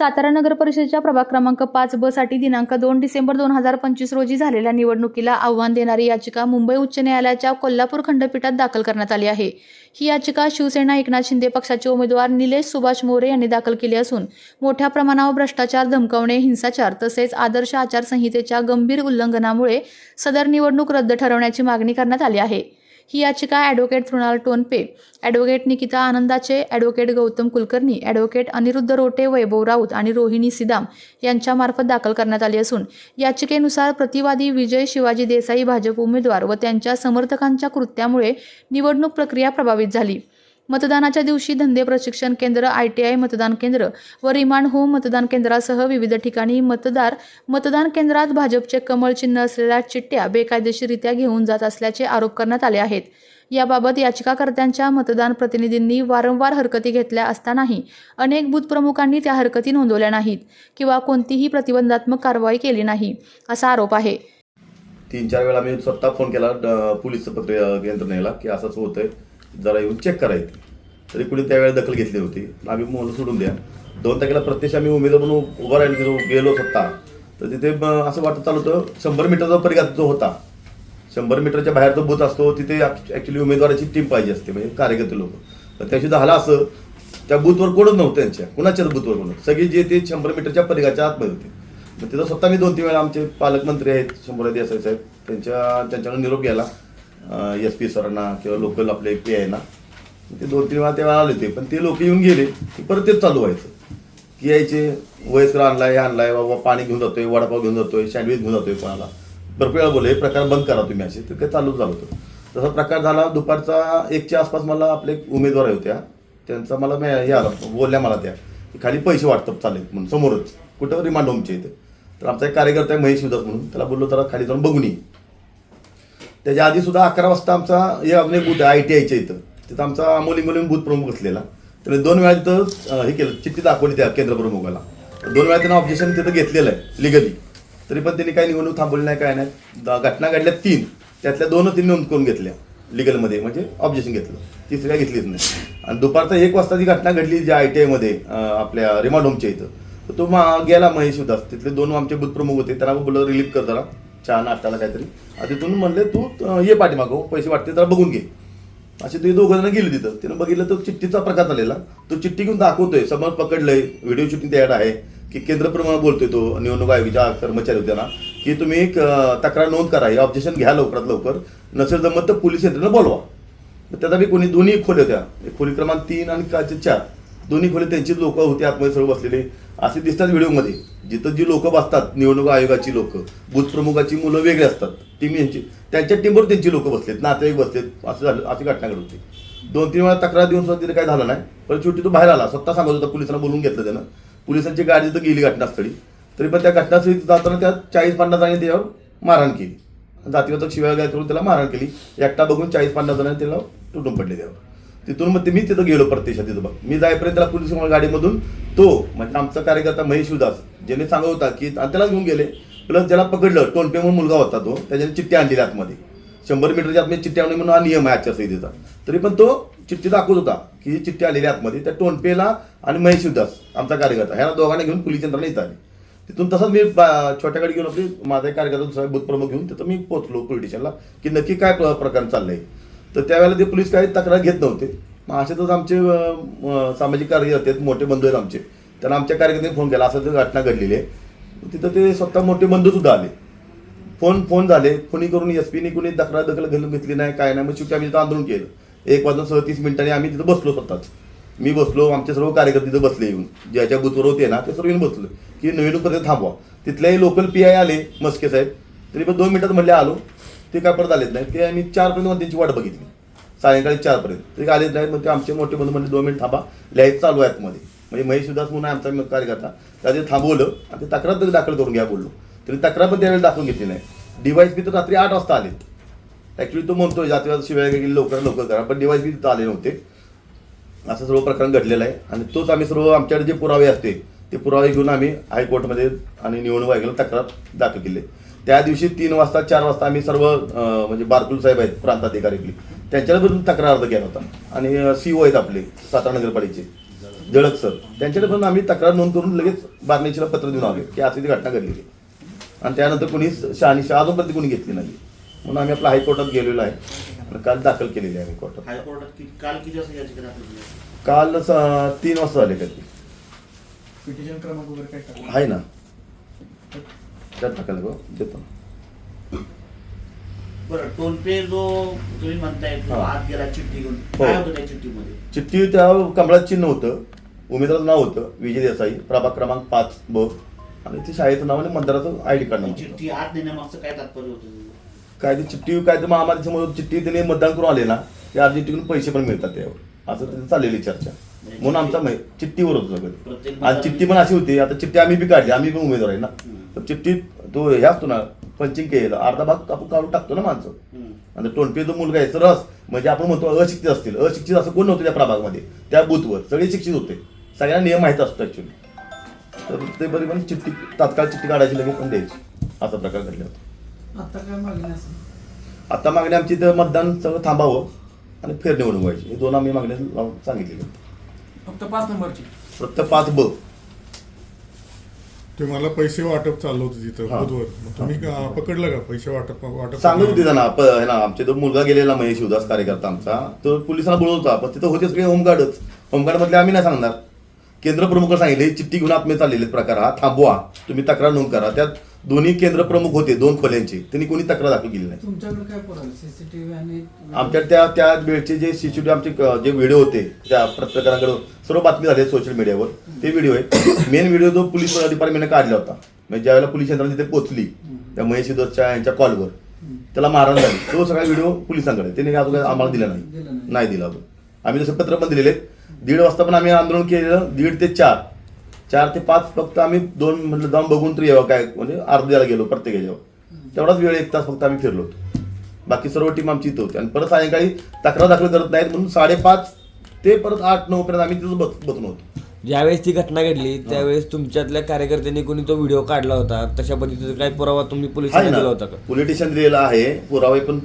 सातारा नगर परिषदेच्या प्रभाग क्रमांक पाच ब साठी दिनांक दोन डिसेंबर दोन हजार पंचवीस रोजी झालेल्या निवडणुकीला आव्हान देणारी याचिका मुंबई उच्च न्यायालयाच्या कोल्हापूर खंडपीठात दाखल करण्यात आली आहे. ही याचिका शिवसेना एकनाथ शिंदे पक्षाचे उमेदवार निलेश सुभाष मोरे यांनी दाखल केली असून मोठ्या प्रमाणावर भ्रष्टाचार धमकावणे हिंसाचार तसेच आदर्श आचारसंहितेच्या गंभीर उल्लंघनामुळे सदर निवडणूक रद्द ठरवण्याची मागणी करण्यात आली आहे. ही याचिका ॲडव्होकेट मृणाल टोनपे ॲडव्होकेट निकिता आनंदाचे ॲडव्होकेट गौतम कुलकर्णी ॲडव्होकेट अनिरुद्ध रोटे वैभव राऊत आणि रोहिणी सिदाम यांच्यामार्फत दाखल करण्यात आली असून याचिकेनुसार प्रतिवादी विजय शिवाजी देसाई भाजप उमेदवार व त्यांच्या समर्थकांच्या कृत्यामुळे निवडणूक प्रक्रिया प्रभावित झाली. मतदानाच्या दिवशी धंदे प्रशिक्षण केंद्र आय टी आय मतदान केंद्र व रिमांड होम मतदान केंद्रासह विविध ठिकाणी मतदार मतदान केंद्रात भाजपचे कमळ चिन्ह असलेल्या चिठ्ठ्या बेकायदेशीररित्या घेऊन जात असल्याचे आरोप करण्यात आले आहेत. याबाबत याचिकाकर्त्यांच्या मतदान प्रतिनिधींनी वारंवार हरकती घेतल्या असतानाही अनेक बूथ प्रमुखांनी त्या हरकती नोंदवल्या नाहीत किंवा कोणतीही प्रतिबंधात्मक कारवाई केली नाही असा आरोप आहे. तीन चार वेळा मी स्वतः फोन केला पोलीस पत्र यंत्रणेला की असंच होतंय. जरा येऊन चेक करायचं. तरी कुणी त्यावेळेला दखल घेतली होती आम्ही मोहन सोडून द्या. दोन तारखेला प्रत्यक्ष आम्ही उमेदवार म्हणून उभा राहिलो तिथं गेलो स्वतः. तर तिथे असं वाटत चालू होतं शंभर मीटरचा परिघात जो होता शंभर मीटरच्या बाहेर जो बूथ असतो तिथे ॲक्च्युली उमेदवाराची टीम पाहिजे असते म्हणजे कार्यकर्ते लोक. तर त्याशी झालं असं त्या बूथवर कोणच नव्हतं त्यांच्या. कुणाच्याच बूथवर कोण सगळी जे ते शंभर मीटरच्या परिघाच्या आतमध्ये होते. मग तिथं स्वतः मी दोन तीन वेळा आमचे पालकमंत्री आहेत शंभर देसाई साहेब त्यांच्या त्यांच्याकडून निरोप घ्यायला. एस पी सरांना किंवा लोकल आपले पी ना ते दोन तीन वेळा तेव्हा आले होते पण ते लोक येऊन गेले की परत तेच चालू व्हायचं. की यायचे वयस्कर आणलाय हे आणलाय बाबा पाणी घेऊन जातोय वडापाव घेऊन जातोय सँडविच घेऊन जातोय कोणाला. भरपूर वेळा बोलले हे प्रकार बंद करा तुम्ही असे. तर ते चालूच झालं होतं. तसा प्रकार झाला दुपारचा एकच्या आसपास मला आपले एक उमेदवार होत्या त्यांचा मला मी हे आला बोलल्या मला त्या की खाली पैसे वाटतात चालेल म्हणून समोरच कुठं रिमांड होमच्या इथे. तर आमचा एक कार्यकर्ता आहे महेश उदास म्हणून त्याला बोललो जरा खाली जाऊन बघून ये. त्याच्या आधी सुद्धा अकरा वाजता आमचा हे अजून एक बूथ आहे आय टी आयच्या इथं. तिथं आमचा अमोली इंगोलीन बूथ प्रमुख असलेला त्याने दोन वेळा तिथं हे केलं चिठ्ठी दाखवली त्या केंद्र प्रमुखाला. दोन वेळा त्यांना ऑब्जेक्शन तिथं घेतलेलं आहे लिगली तरी पण त्यांनी काही निवडणूक थांबवली नाही काय नाही. द- घटना घडल्या तीन. त्यातल्या दोन तीन नोंद करून घेतल्या लिगलमध्ये म्हणजे ऑब्जेक्शन घेतलं. तिसऱ्या काय घेतलीच नाही. आणि दुपारचा एक वाजता जी घटना घडली जी आय टी आयमध्ये आपल्या रिमांड होमच्या इथं तर तो मा- गेला महेश उदास. तिथले दोन आमचे बुथप्रमुख होते त्यांना बोललं रिलीफ कर जरा. चहा नाश्त्याला काहीतरी. आणि तिथून म्हणले तू ये पाठीमागो पैसे वाटते तर बघून घे. असे ते दोघं जण गेले तिथं. तिनं बघितलं तर चिठ्ठीचा प्रकार झालेला. तो चिठ्ठी घेऊन दाखवतोय. समोर पकडलंय. व्हिडिओ शूटिंग तयार आहे. की केंद्रप्रमाणे बोलतोय तो निवडणूक आयोगाच्या कर्मचारी होत्याना की तुम्ही एक तक्रार नोंद करा. हे ऑब्जेक्शन घ्या लवकरात लवकर. नसेल जमत तर पोलीस यंत्रणा बोलवा. त्याचा मी कोणी दोन्ही खोल्या होत्या. एक खोली क्रमांक तीन आणि काचे चार. दोन्ही खोली त्यांचीच लोक होते आतमध्ये सर्व बसलेले. असे दिसतात व्हिडिओमध्ये. जिथं जी लोक बसतात निवडणूक आयोगाची लोक बूथ प्रमुखाची मुलं वेगळी असतात. टीम यांची त्यांच्या टीमवर त्यांची लोक बसलेत नातेवाईक बसलेत असं झालं अशी घटना घडत होती. दोन तीन वेळा तक्रार देऊन सुद्धा तिथे काय झालं नाही. पण शेवटी तो बाहेर आला. स्वतः सांगत होता पोलिसांना बोलून घेतलं त्यानं. पोलिसांची गाडी तिथं गेली घटनास्थळी. तरी पण त्या घटनास्थळी जाताना त्या चाळीस पन्नास जणांनी त्याच्यावर मारहाण केली. जातीवादक शिवाय गाय करून त्याला मारहाण केली. एकटा बघून चाळीस पन्नास जणांनी त्याला तुटून पडले त्यावर. तिथून मग ते मी तिथं गेलो प्रत्यक्षात तिथं बघ. मी जायपर्यंत त्याला पोलीस गाडीमधून तो म्हणजे आमचा कार्यकर्ता महेश उदास ज्याने सांगत होता की त्याला घेऊन गेले. प्लस ज्याला पकडलं टोलपे म्हणून मुलगा होता तो त्याच्याने चिठ्ठी आणली आतमध्ये. शंभर मीटरच्या आतमध्ये चिठ्ठी आणली म्हणून हा नियम आहे आचारसंहितेचा. तरी पण तो चिठ्ठी दाखवत होता की ही चिठ्ठी आलेली आतमध्ये. त्या टोनपेला आणि महेश उदास आमचा कार्यकर्ता ह्या दोघांना घेऊन पोलीस यंत्रणा येत आली तिथून तसंच मी छोट्याकडे छोट्या गाडी माझा कार्यकर्ता दुसरा बूथ प्रमुख घेऊन तिथं मी पोहोचलो पोलिटिशनला स्टेशनला की नक्की काय प्र- प्रकार चाललंय. तर त्यावेळेला ते पोलीस काही तक्रार घेत नव्हते. मग अशातच आमचे सामाजिक कार्यकर्ते आहेत मोठे बंधू आहेत आमचे. त्यांना आमच्या कार्यकर्त्यांनी फोन केला असं घटना घडलेली आहे. तिथं ते स्वतः मोठे बंधूसुद्धा आले. फोन फोन झाले. कोणी करून एस पीने कोणी तक्रार दखल घालून घेतली नाही काय नाही. मग शेवटी आम्ही तिथं आंदोलन केलं. एक वाजून सदतीस मिनिटांनी आम्ही तिथं बसलो स्वतःच. मी बसलो आमचे सर्व कार्यकर्ते तिथं बसले येऊन. ज्याच्या बुथवर होते ना ते सर्व येऊन बसलो. की नवीन पर्यंत थांबवा. तिथल्याही लोकल पी आय आले मस्के साहेब. तरी पण दोन मिनिटात म्हणले आलो. ते काय परत आलेच नाही ते आम्ही चारपर्यंत मग त्यांची वाट बघितली. सायंकाळी चारपर्यंत. ते आलेच नाही मग ते आमचे मोठे बंधू म्हणजे दोन मिनिट थांबा लिहायचं चालू आहे मध्ये. म्हणजे महेश म्हणून आमचा कार्यकर्ता. त्याचे थांबवलं आणि ते तक्रार तरी दाखल करून घ्या बोललो. तरी तक्रार पण त्यावेळेस दाखवून घेतली नाही. डिवाईस बी तर रात्री आठ वाजता आलेत. ॲक्च्युली तो म्हणतोय जातीवाद शिवाय गेली लवकर लवकर करा. पण डिवाईस बी तिथं आले नव्हते. असं सर्व प्रकरण घडलेलं आहे. आणि तोच आम्ही सर्व आमच्याकडे जे पुरावे असते ते पुरावे घेऊन आम्ही हायकोर्टमध्ये आणि निवडणूक आयोगाला तक्रार दाखल केली त्या दिवशी तीन वाजता चार वाजता आम्ही सर्व म्हणजे बारकुल साहेब आहेत प्रांताधिकारी त्यांच्याबरोबर तक्रार अर्ज केला होता. आणि सी ओ आहेत आपले सातारा नगरपालिकेचे. जळक सर. त्यांच्याकडे पण आम्ही तक्रार नोंद करून लगेच बातमीला पत्र देऊन आलो की अशी ती घटना घडलेली आणि त्यानंतर कोणी शहानिशा अजूनपर्यंत कोणी घेतली नाही. म्हणून आम्ही आपल्या हायकोर्टात गेलेलो आहे. आणि काल दाखल केलेली आहे कोर्टात. हायकोर्टात काल किती वाजता तीन वाजता आले कधी पिटिशन क्रमांक वगैरे काय आहे ना. त्यात टाकायला गो देतो. बरं टोल पे जो तुम्ही म्हणताय तो हा. आत गेला चिठ्ठी घेऊन. हो. काय होतं त्या चिठ्ठीमध्ये? चिठ्ठी त्या कमळात चिन्ह होतं. उमेदवाराचं नाव होतं. विजय देसाई. प्रभाग क्रमांक पाच ब. आणि ते शाळेचं नाव आणि मतदाराचं आय डी कार्ड ती नंबर चिठ्ठी आत नेण्यामागचं काय तात्पर्य होतं? काय ते चिठ्ठी काय मग आम्हाला समोर चिठ्ठी त्याने मतदान करून आले ना ते अर्जंटीकडून पैसे पण मिळतात त्यावर. असं त्याची चाललेली चर्चा. म्हणून आमचा मै- चिठ्ठीवर होतं सगळं. प्रत्येक आणि चिठ्ठी पण अशी होती. आता चिठ्ठी आम्ही बी काढली. आम्ही पण उमेदवार आहे ना. चिठ्ठीत तो हे असतो ना पंचिंग केलेला अर्धा भाग आपण काढून टाकतो ना माणसं. आणि टोनपे जो मुलगा आहे सरस म्हणजे आपण म्हणतो अशिक्षित असतील. अशिक्षित असं कोण नव्हतं त्या प्रभागमध्ये त्या बूथवर सगळे शिक्षित होते. सगळ्यांना नियम माहीत असतो ऍक्च्युली तर ते बरी पण चिठ्ठी तात्काळ चिठ्ठी काढायची लगेच पण द्यायची. असा प्रकार घडला होता. आता काय मागणी असेल? आता मागणी आमची तर मतदान सगळं थांबावं आणि फेरनिवडणूक व्हायची. हे दोन आम्ही मागण्या लावून सांगितलेले फक्त पाच नंबरची. फक्त पाच ब. ते मला पैसे वाटप चाललं होतं तिथं हा. बुधवर. मग तुम्ही का- पकडलं का? पैसे वाटप वाटप सांगत होते त्यांना प- हे ना आमचे तो मुलगा गेलेला महेश शिवदास कार्यकर्ता आमचा. तो पोलिसांना बोलवत पण तिथं होते सगळे होमगार्डच. होमगार्ड मधले आम्ही नाही सांगणार. केंद्र प्रमुख सांगितले चिठ्ठी घेऊन आत्मे चाललेले प्रकार हा थांबवा. तुम्ही तक्रार नोंद करा. त्यात दोन्ही केंद्र प्रमुख होते दोन खोल्यांचे. त्यांनी कोणी तक्रार दाखल केली नाही. तुमच्याकडे काय पुरावे सीसीटीव्ही आणि आमच्या त्या त्या वेळचे जे सीसीटीव्ही आमचे क- जे व्हिडिओ होते त्या पत्रकारांकडे सर्व बातमी झाली सोशल मीडियावर ते व्हिडिओ आहेत. मेन व्हिडिओ जो पोलीस डिपार्टमेंटने काढला होता. म्हणजे ज्यावेळेला पोलीस यंत्रणा तिथे पोहोचली त्या महेश सिद्धोसच्या यांच्या कॉलवर त्याला मारण झाली. तो सगळा व्हिडिओ पोलिसांकडे. आहे. त्यांनी अजून काही आम्हाला दिला नाही. दिला नाही. नाही दिला अजून. आम्ही तसे पत्र पण दिलेले. दीड वाजता पण आम्ही आंदोलन केलेलं दीड ते चार. चार ते पाच फक्त आम्ही दोन म्हटलं जाऊन बघून तरी यावं काय म्हणजे अर्ध्याला गेलो प्रत्येक याच्यावर. तेवढाच वेळ एक तास फक्त आम्ही फिरलो होतो. बाकी सर्व टीम आमची इथं होती. आणि परत सायंकाळी तक्रार दाखल करत नाहीत म्हणून साडेपाच ते परत आठ नऊ पर्यंत आम्ही तिथं बस बसून होतो. ज्यावेळेस ती घटना घडली त्यावेळेस तुमच्यातल्या कार्यकर्त्यांनी कोणी तो व्हिडिओ काढला होता? तशा पद्धतीचा काही पुरावा तुम्ही पोलिसांना दिला होता का? स्टेशन दिलेलं आहे. पुरावे पण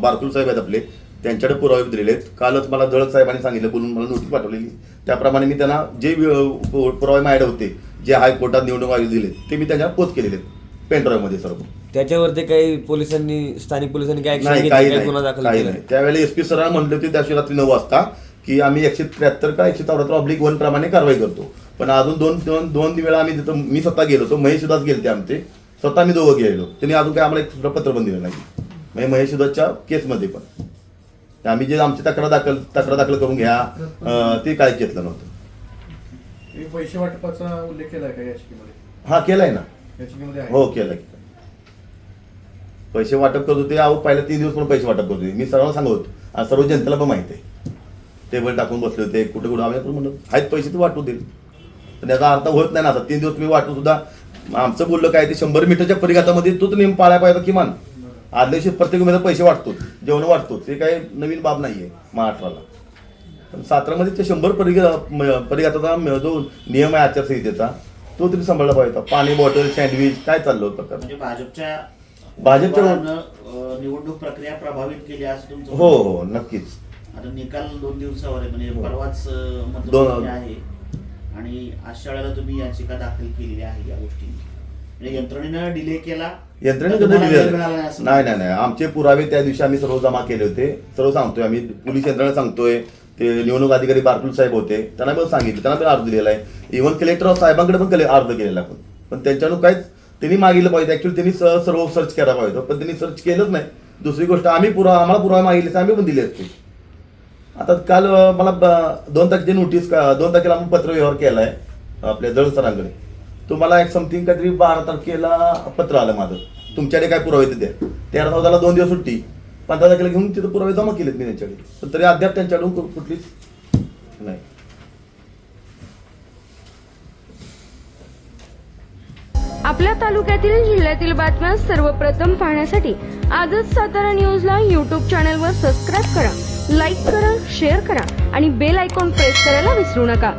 बारकुल साहेब आहेत आपले. त्यांच्याकडे पुरावे दिलेले आहेत. कालच मला जळक साहेबांनी सांगितलं बोलून मला नोटीस पाठवलेली. त्याप्रमाणे मी त्यांना जे पुरावे माझ्याकडे होते जे हायकोर्टात निवडणूक आयोग दिले ते मी त्यांच्या पोच केलेले आहेत पेनड्राईव्हमध्ये सर्व. त्याच्यावरती काही पोलिसांनी स्थानिक पोलिसांनी काय नाही काही नाही त्यावेळेला एस पी सरांना म्हणले होते त्या दिवशी रात्री नऊ वाजता की आम्ही एकशे त्र्याहत्तर का एकशे चौऱ्याहत्तर ऑब्लिक वन प्रमाणे कारवाई करतो. पण अजून दोन दोन दोन वेळा आम्ही तिथं मी स्वतः गेलो होतो महेश सुद्धाच गेले ते आमचे. स्वतः मी दोघं गेलो त्यांनी अजून काही आम्हाला एक पत्र पण दिलं नाही. म्हणजे महेश सुद्धाच्या केसमध्ये पण. आम्ही जे आमची तक्रार दाखल तक्रार दाखल करून घ्या ते काय घेतलं नव्हतं. पैसे वाटपाचा उल्लेख केलाय का याचिकेमध्ये? हा केलाय ना. याचिकेमध्ये हो केलं केलं पैसे वाटप करत होते अहो पहिल्या तीन दिवस पण पैसे वाटप करत होते. मी सर्वांना सांगत होतो आणि सर्व जनतेला पण माहिती आहे. टेबल टाकून बसले होते कुठे कुठे आम्ही आपण म्हणलं आहेत पैसे तर वाटू देईल पण याचा अर्थ होत नाही ना आता तीन दिवस तुम्ही वाटू सुद्धा आमचं बोललं काय ते शंभर मीटरच्या परिघातामध्ये तोच नियम पाळायला पाहिजे किमान. आदल्या दिवशी प्रत्येक उमेदवार पैसे वाटतो जेवण वाटतो ते काही नवीन बाब नाहीये महाराष्ट्राला. पण सातारामध्ये ते शंभर परिघ परिघाताचा जो नियम आहे आचारसंहितेचा तो तरी सांभाळला पाहिजे होता. पाणी बॉटल सँडविच काय चाललं होतं प्रकार म्हणजे भाजपच्या भाजपच्या- उमेदवारानं, अं, निवडणूक प्रक्रिया प्रभावित केली असं तुमचं हो म्हणणं. हो नक्कीच. आहे. आता निकाल दोन दिवसावर आहे म्हणजे हो. परवाच अं, दोन- आहे. आणि अशा वेळेला तुम्ही याचिका दाखल केलेली आहे या गोष्टींची. म्हणजे यंत्रणेनं डिले केला वेळ मिळाला नाही नाही नाही. आमचे पुरावे त्या दिवशी आम्ही सर्व जमा केले होते. सर्व सांगतोय आम्ही. पोलीस यंत्रणा सांगतोय. ते निवडणूक अधिकारी बारकुल साहेब होते. त्यांना पण सांगितलं. त्यांना पण अर्ज दिलेला आहे. इव्हन कलेक्टर साहेबांकडे पण केले अर्ज केलेला आहे पण. पण त्यांच्यानं काहीच त्यांनी मागितलं पाहिजे. ऍक्च्युली त्यांनी सर्व सर्च करायला पाहिजे पण त्यांनी सर्च केलंच नाही. दुसरी गोष्ट आम्ही पुरावा आम्हाला पुरावे मागितले आम्ही पण दिले असते. आता काल मला दोन तारखेची नोटीस दोन तारखेला आपण पत्र व्यवहार केलाय. आपल्या जळ सरांकडे तुम्हाला एक समथिंग काहीतरी बारा तारखेला पत्र आलं माझं. तुमच्याकडे काय पुरावे ते द्या तेरा चौदाला दोन दिवस सुट्टी. पंधरा तारखेला घेऊन तिथं पुरावे जमा केलेत मी त्यांच्याकडे. पण तरी अद्याप त्यांच्याकडून कुठलीच नाही. आपल्या तालुक्यातील जिल्ह्यातील बातम्या सर्वप्रथम पाहण्यासाठी आजच सातारा न्यूजला यूट्यूब चॅनलवर सबस्क्राईब करा लाईक करा शेअर करा आणि बेल आयकॉन प्रेस करायला विसरू नका.